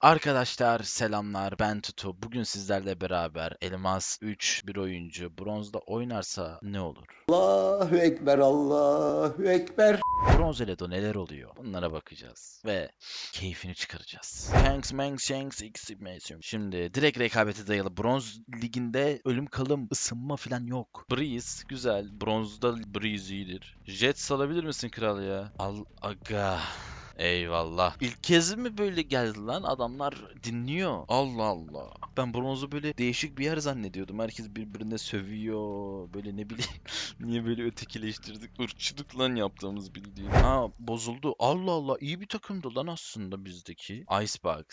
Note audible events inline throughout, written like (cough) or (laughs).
Arkadaşlar selamlar ben Tutu. Bugün sizlerle beraber Elmas 3 bir oyuncu bronzda oynarsa ne olur? Allahu Ekber, Allahu Ekber. Bronz Eledo neler oluyor? Bunlara bakacağız ve keyfini çıkaracağız. Thanks, manks, shanks, x, masium. Şimdi direkt rekabete dayalı bronz liginde ölüm kalım ısınma falan yok. Breeze güzel. Bronzda Breeze iyidir. Jet salabilir misin kral ya? Al aga. Eyvallah. İlk kez mi böyle geldi lan? Adamlar dinliyor. Allah Allah. Ben bronzu böyle değişik bir yer zannediyordum. Herkes birbirine sövüyor. Böyle ne bileyim. (laughs) Niye böyle ötekileştirdik? Irkçılık lan yaptığımız bildiğin. Ha bozuldu. Allah Allah. iyi bir takımdı lan aslında bizdeki. Icebox.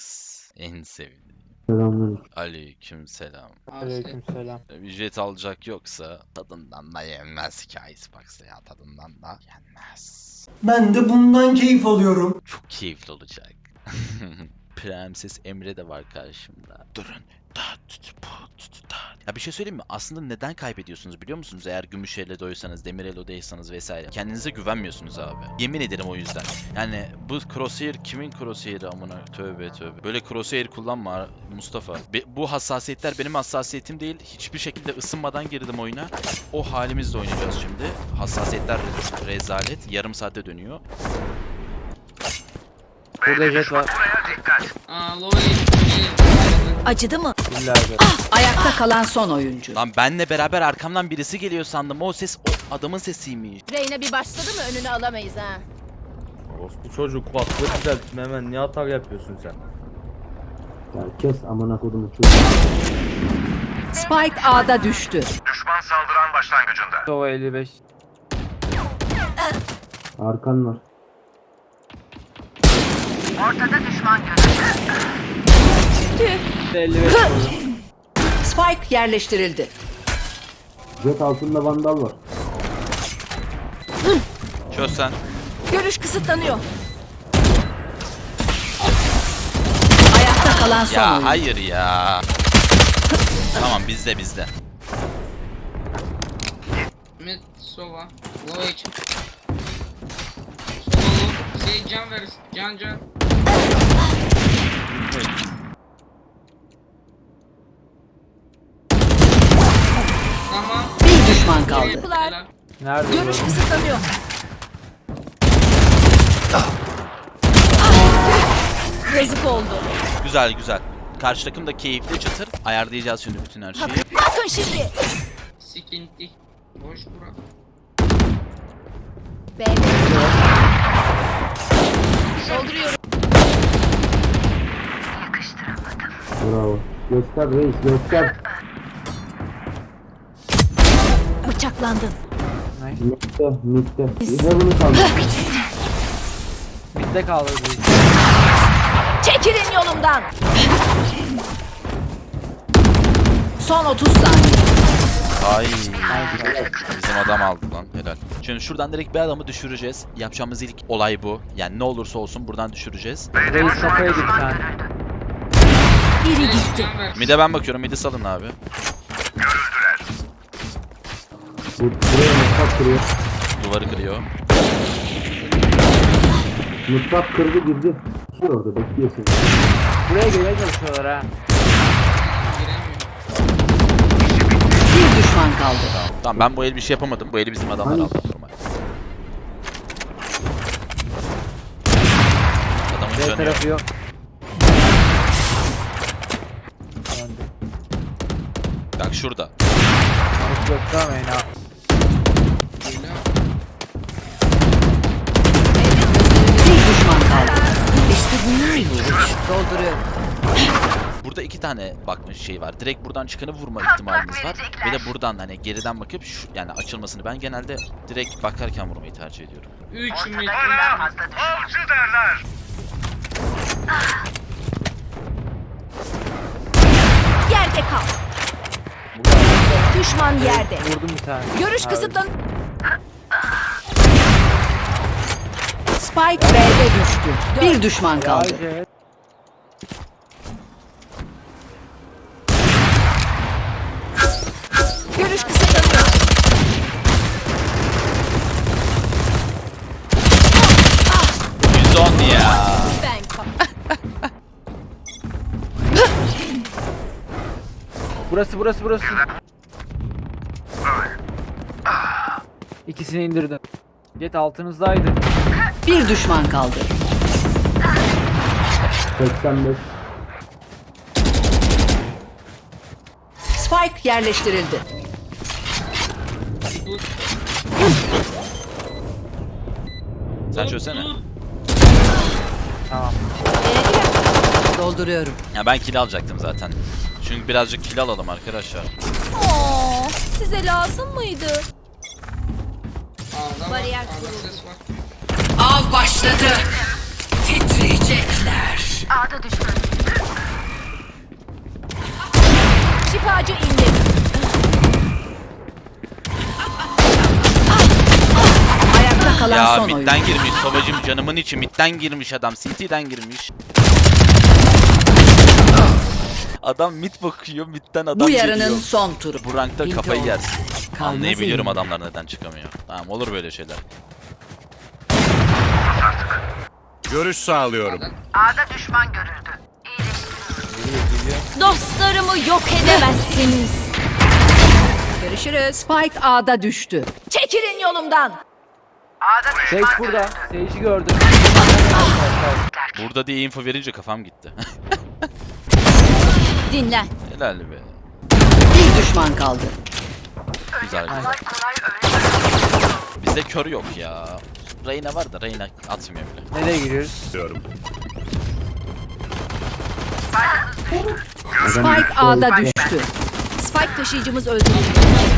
En sevdiğim. Selamünaleyküm. Aleyküm selam. Aleykümselam. Bir jet alacak yoksa tadından da yenmez ki Icebox ya. Tadından da yenmez. Ben de bundan keyif alıyorum. Çok keyifli olacak. (laughs) Prenses Emre de var karşımda. Durun. Da, tut, bu, tut, da. Ya bir şey söyleyeyim mi? Aslında neden kaybediyorsunuz biliyor musunuz? Eğer gümüş elle doysanız, demir elle değilseniz vesaire. Kendinize güvenmiyorsunuz abi. Yemin ederim o yüzden. Yani bu crosshair kimin crosshair'i amına? Tövbe tövbe. Böyle crosshair kullanma Mustafa. Be- bu hassasiyetler benim hassasiyetim değil. Hiçbir şekilde ısınmadan girdim oyuna. O halimizle oynayacağız şimdi. Hassasiyetler re- rezalet. Yarım saate dönüyor. Burada jet var. Aa low aim. Acıdı mı? İllahi. Ayakta kalan son oyuncu. Lan benle beraber arkamdan birisi geliyor sandım. O ses o adamın sesiymiş. Reyna bir başladı mı önünü alamayız ha. Orospu çocuk kulaklığı düzeltme hemen niye hata yapıyorsun sen? Ya kes amına kodumu çocuğu. Spike A'da düştü. Düşman saldıran başlangıcında. Sova 55. Arkan var. Spike yerleştirildi. Jet altında vandal var. Çöz sen. Görüş kısıtlanıyor. Ayakta kalan son Ya oyuncu. hayır ya. tamam bizde bizde. Mid sova. Low H. Sova low. Şey can ver. Can can. Bir düşman kaldı. Helal. Nerede? Görüş kısıtlanıyor. Yazık oldu. Güzel güzel. Karşı takım da keyifli çıtır. Ayarlayacağız şimdi bütün her şeyi. Bakın şimdi. Sikinti. Boş bura. B. Dolduruyorum. Bravo. Göster reis göster. Bıçaklandın. Mitte mitte. Bunu kaldı? Bitte kaldı. Çekilin yolumdan. Son 30 saniye. Ay. Bizim adam aldı lan helal. Şimdi şuradan direkt bir adamı düşüreceğiz. Yapacağımız ilk olay bu. Yani ne olursa olsun buradan düşüreceğiz. Reis kafaya git sen. Biri gitti. Mide ben bakıyorum. Midi salın abi. Bu buraya mutfak kırıyor. Duvarı kırıyor. Mutfak kırdı girdi. Şey orada bekliyor seni. Buraya gelmeye çalışıyorlar ha. Bir düşman kaldı. Tamam ben bu el bir şey yapamadım. Bu eli bizim adamlar Hani- aldı. Normal. Adamın B canı yok. tarafı yok. Bak şurada. Hiç göstermeyin ha. Helal. Bir düşman kaldı. İşte bunlar iyi. Dolduruyorum. Burada iki tane bakmış şey var. Direkt buradan çıkanı vurma ihtimaliniz var. Bir de buradan hani geriden bakıp şu yani açılmasını ben genelde direkt bakarken vurmayı tercih ediyorum. 3 mid. üç mid. Avcı derler. düşman yerde. Vurdum bir tane. Görüş kısıtlan. Spike B'de düştü. Bir düşman kaldı. Görüş kısıtlanıyor. Zon ya. Burası burası burası. İkisini indirdim. Jet altınızdaydı. Bir düşman kaldı. 85. Spike yerleştirildi. Sen çözsene. dur. Dolduruyorum. Ya ben kill alacaktım zaten. Çünkü birazcık kill alalım arkadaşlar. Oo, size lazım mıydı? Bariyer A'da kuruldu. ses var. Av başladı. Titriyecekler. Şifacı indi. Ayakta kalan Ya son oyun. midden girmiş sobacım canımın içi midden girmiş adam CT'den girmiş. Adam mid bakıyor midden adam Bu yarının geliyor. son turu. Bu rankta kafayı yersin. Kalmaz Anlayabiliyorum elim. adamlar neden çıkamıyor. Tamam olur böyle şeyler. Görüş sağlıyorum. Dostlarımı yok edemezsiniz. Görüşürüz. Spike A'da düştü. Çekilin yolumdan. Sage burada. Sage'i gördüm. Burada diye info verince kafam gitti. Dinlen. Helal be. Bir düşman kaldı. Güzel. Bizde kör yok ya. Reyna var da Reyna atmıyor bile. Nereye giriyoruz? Diyorum. Spike A'da düştü. Spike taşıyıcımız öldürüldü.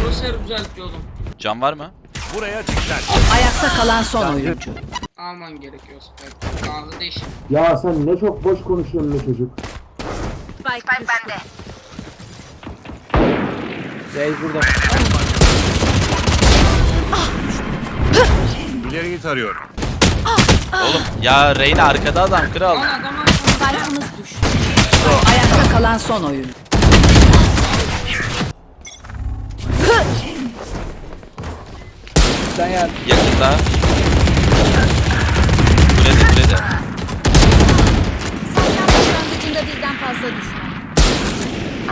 Crosshair düzeltiyordum. Can var mı? Buraya dikkat. Ayakta kalan son oyuncu. Alman gerekiyor Spike. A'da değişim. Ya sen ne çok boş konuşuyorsun be çocuk. Spike bende. Sage burada. İleriyi tarıyorum. Oğlum ya Reyna arkada adam kral. Spike'ımız düştü. Ayakta kalan son oyuncu. Sen gel. Yakında. Kulede kulede. Salyan başlangıcında birden fazla düşman.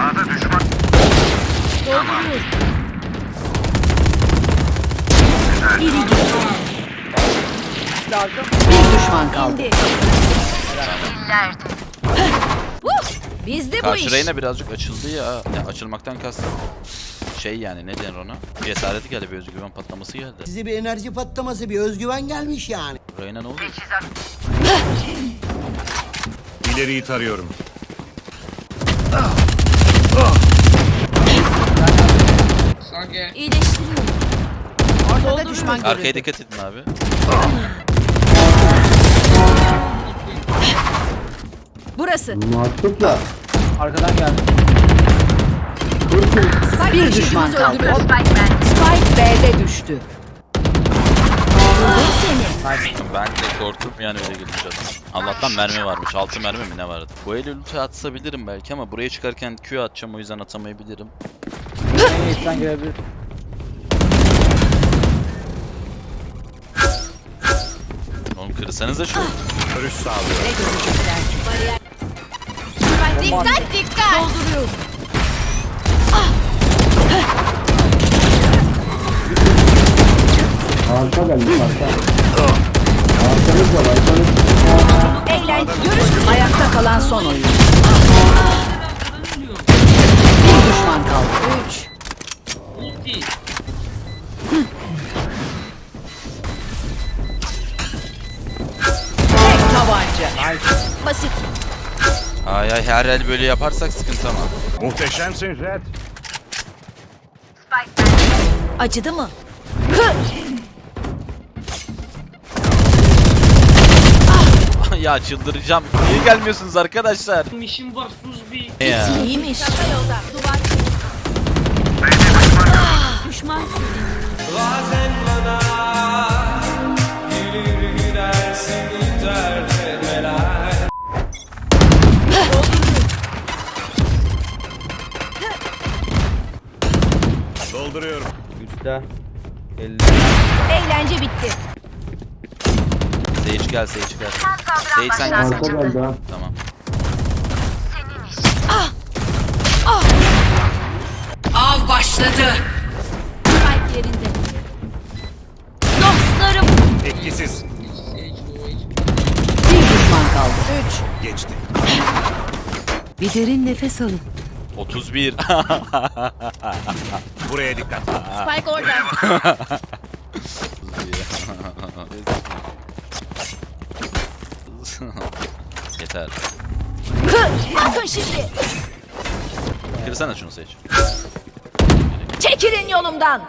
A'da düşman. Dolduruyorum. Biri gitti. Bir düşman kaldı. Bizde bu Karşı iş. Reyna birazcık açıldı ya. ya açılmaktan kastım. Şey yani ne denir ona? Cesareti geldi bir özgüven patlaması geldi. Size bir enerji patlaması, bir özgüven gelmiş yani. Reyna ne oldu? İleriyi tarıyorum. İyileştiriyorum. Ortada düşman Arkaya görüldü. dikkat edin abi. Burası. Ya. Arkadan geldi. Spike Bir düşman kaldı. Spike B'de düştü. Ben de korktum yani öyle girmiş adam. Allah'tan mermi varmış. 6 mermi mi ne vardı? Bu el ulti atsabilirim belki ama buraya çıkarken Q atacağım o yüzden atamayabilirim. En iyisinden gelebilir. Oğlum kırsanız da şu. Görüş sağlıyorum. Dikkat dikkat. Dolduruyorum. Arka geldi arka. Arkanız var arkanız. Eğlen. Görüş Ayakta kalan son oyuncu. Her el böyle yaparsak sıkıntı ama. Muhteşemsin Red. Acıdı mı? (laughs) ya çıldıracağım. Niye gelmiyorsunuz arkadaşlar? İşim var sus bir. Ya. İyiymiş. Şaka yolda. Duvar. Düşman Dolduruyorum. Üstte. 50. Eğlence bitti. Sage gel Sage gel. Sage sen gel. Arka geldi ha. Tamam. Patladı. Spike yerinde. Dostlarım. Etkisiz. Sage, low HP. Bir düşman kaldı. Geçti. Bir derin nefes alın. 31. (laughs) Buraya dikkat. Spike orada. Yeter. Bakın şimdi. Kırsana şunu seç. Çekilin yolumdan.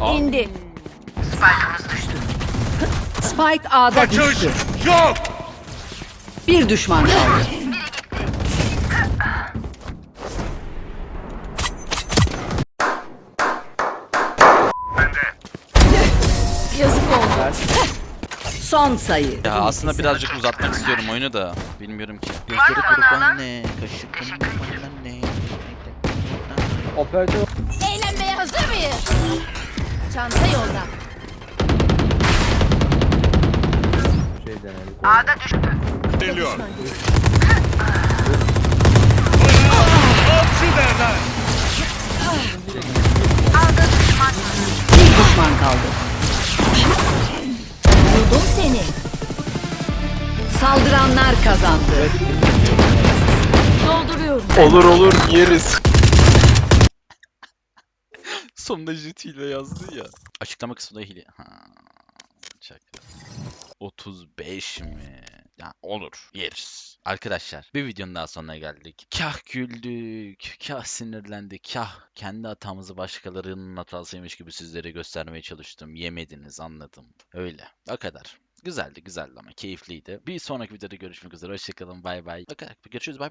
Aa. İndi. Spike A'da Kaçış düştü. yok. Bir düşman kaldı. Yazık oldu. Son sayı. Ya aslında birazcık uzatmak istiyorum oyunu da. Bilmiyorum ki. Gözleri kurban anne. Kaşı kurban anne. Operatör Eğlenmeye hazır mıyız? Çanta yolda. Şey denedik. Geliyor. Olur olur yeriz. (laughs) Sonunda JT ile yazdı ya. Açıklama kısmında hile. Ha. Çak. 35 mi? Ya olur. Yeriz. Arkadaşlar bir videonun daha sonuna geldik. Kah güldük, kah sinirlendik, kah kendi hatamızı başkalarının hatasıymış gibi sizlere göstermeye çalıştım. Yemediniz anladım. Öyle. O kadar. Güzeldi güzeldi ama keyifliydi. Bir sonraki videoda görüşmek üzere. Hoşçakalın bay bay. O kadar. Görüşürüz bay bay.